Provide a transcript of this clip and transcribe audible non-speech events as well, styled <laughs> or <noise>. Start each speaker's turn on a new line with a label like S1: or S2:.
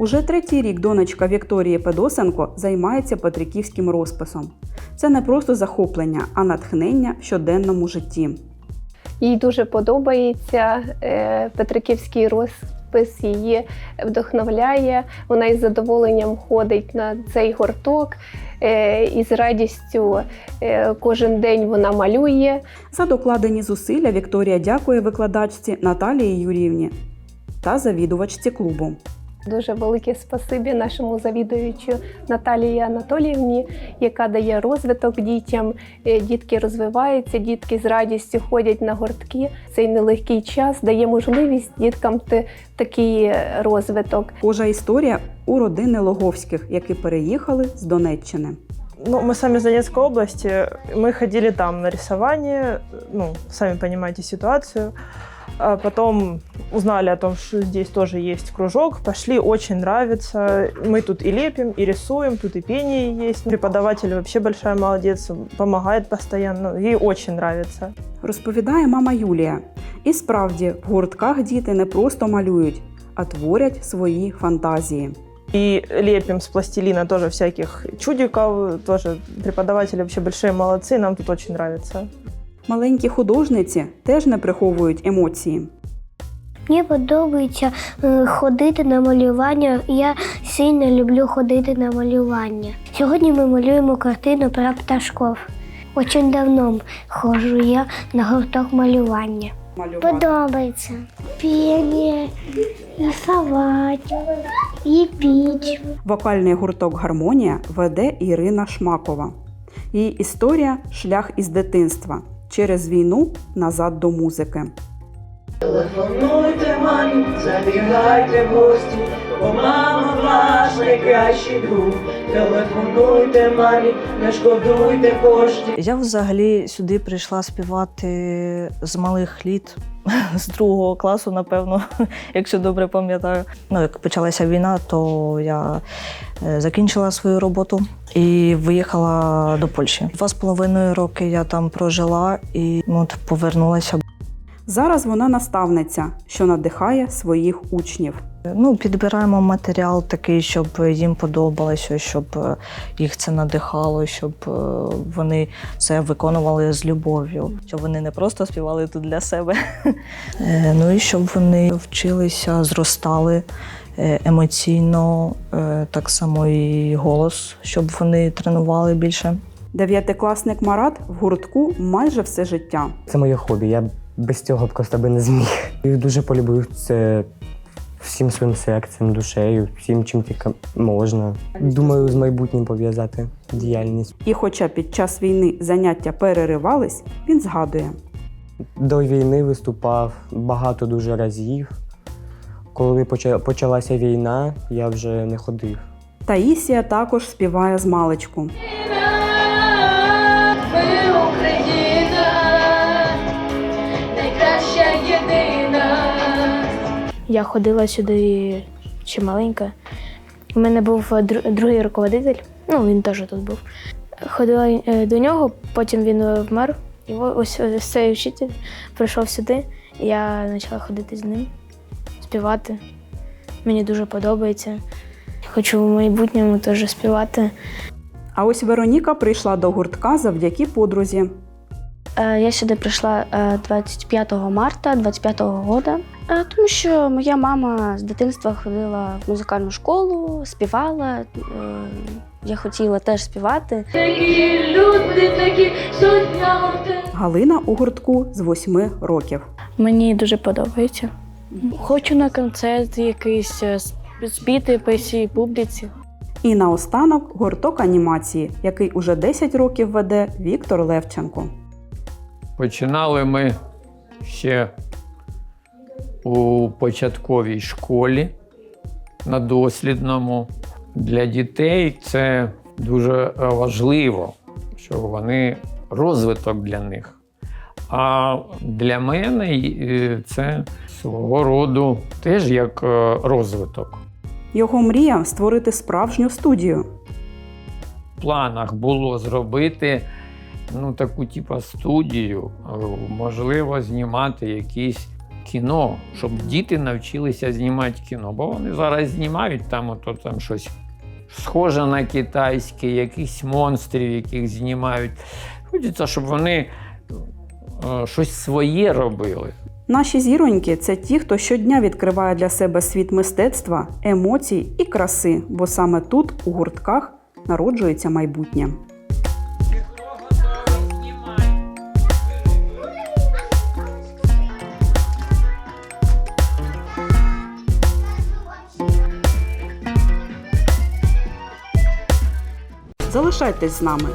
S1: Уже третій рік донечка Вікторії Педосенко займається петриківським розписом. Це не просто захоплення, а натхнення в щоденному житті.
S2: Їй дуже подобається е, Петриківський розпис, її вдохновляє. Вона із задоволенням ходить на цей гурток. е, І з радістю е, кожен день вона малює.
S1: За докладені зусилля Вікторія дякує викладачці Наталії Юріївні та завідувачці клубу.
S2: Дуже велике спасибі нашому завідуючу Наталії Анатоліївні, яка дає розвиток дітям. Е, Дітки розвиваються, дітки з радістю ходять на гуртки. Цей нелегкий час дає можливість діткам ти- такий е, розвиток.
S1: Схожа історія у родини Логовських, які переїхали з Донеччини.
S3: Ну, мы сами из Донецкой области, мы ходили там на рисование, ну, сами понимаете ситуацию. А потом узнали о том, что здесь тоже есть кружок, пошли, очень нравится. Мы тут и лепим, и рисуем, тут и пение есть. Преподаватель вообще большая молодец, помогает постоянно, ей очень нравится.
S1: Розповідає мама Юлія. І справді, в гуртках діти не просто малюють, а творять свої фантазії.
S3: И лепим с пластилина тоже всяких чудиков, тоже преподаватели вообще большие молодцы, нам тут очень нравится.
S1: Маленькі художниці теж не приховують емоції.
S4: Мені подобається е, ходити на малювання. Я сильно люблю ходити на малювання. Сьогодні ми малюємо картину про пташков. Очень давно ходжу я на гурток малювання. Подобається пение, рисувати, і піч.
S1: Вокальний гурток Гармонія веде Ірина Шмакова. Її історія шлях із дитинства через війну назад до музики.
S5: Телефонуйте мамі, забігайте в гості, бо мама ваш найкращий друг. Телефонуйте мамі, не шкодуйте коштів.
S6: Я взагалі сюди прийшла співати з малих літ, з другого класу, напевно, <laughs> якщо добре пам'ятаю. Ну, як почалася війна, то я е, закінчила свою роботу і виїхала до Польщі. Два з половиною роки я там прожила і ну, от повернулася.
S1: Зараз вона наставниця, що надихає своїх учнів.
S6: Ну, підбираємо матеріал такий, щоб їм подобалося, щоб е, їх це надихало, щоб е, вони це виконували з любов'ю, щоб вони не просто співали тут для себе. <laughs> Е, Ну і щоб вони вчилися, зростали емоційно, так само і голос, щоб вони тренували більше.
S1: Дев'ятикласник Марат в гуртку майже все життя.
S7: Це моє хобі. Я без цього просто би не зміг. І дуже полюбив це всім своїм серцем, душею, всім, чим тільки можна. Думаю, з майбутнім пов'язати діяльність.
S1: І хоча під час війни заняття переривались, він згадує.
S7: До війни виступав багато дуже разів. Коли почалася війна, я вже не ходив.
S1: Таїсія також співає з маличку.
S8: Ми Україна,
S9: Я ходила сюди ще маленька. У мене був е, другий руководитель, ну він теж тут був. Ходила е, до нього, потім він е, вмер. І ось ось цей вчитель прийшов сюди, і я почала ходити з ним, співати. Мені дуже подобається. Хочу в майбутньому теж співати.
S1: А ось Вероніка прийшла до гуртка завдяки подрузі.
S10: Е, Я сюди прийшла е, 25 марта 25-го року, е, тому що моя мама з дитинства ходила в музикальну школу, співала. е, Я хотіла теж співати.
S8: Такі люди, такі.
S1: Галина у гуртку з 8 років.
S9: Мені дуже подобається. Хочу на концерт якийсь е, спіти по всій публіці.
S1: І наостанок гурток анімації, який уже 10 років веде Віктор Левченко.
S11: Починали ми ще у початковій школі на дослідному. Для дітей це дуже важливо, що вони розвиток для них. А для мене е, це свого роду теж як е, розвиток.
S1: Його мрія створити справжню студію.
S11: В планах було зробити ну, таку типу, студію, е, можливо, знімати якісь кіно, щоб діти навчилися знімати кіно. Бо вони зараз знімають там, ото там щось схоже на китайське, якихось монстрів, яких знімають. Хочеться, щоб вони е, щось своє робили.
S1: Наші зіроньки це ті, хто щодня відкриває для себе світ мистецтва, емоцій і краси, бо саме тут, у гуртках, народжується майбутнє. Залишайтесь з нами.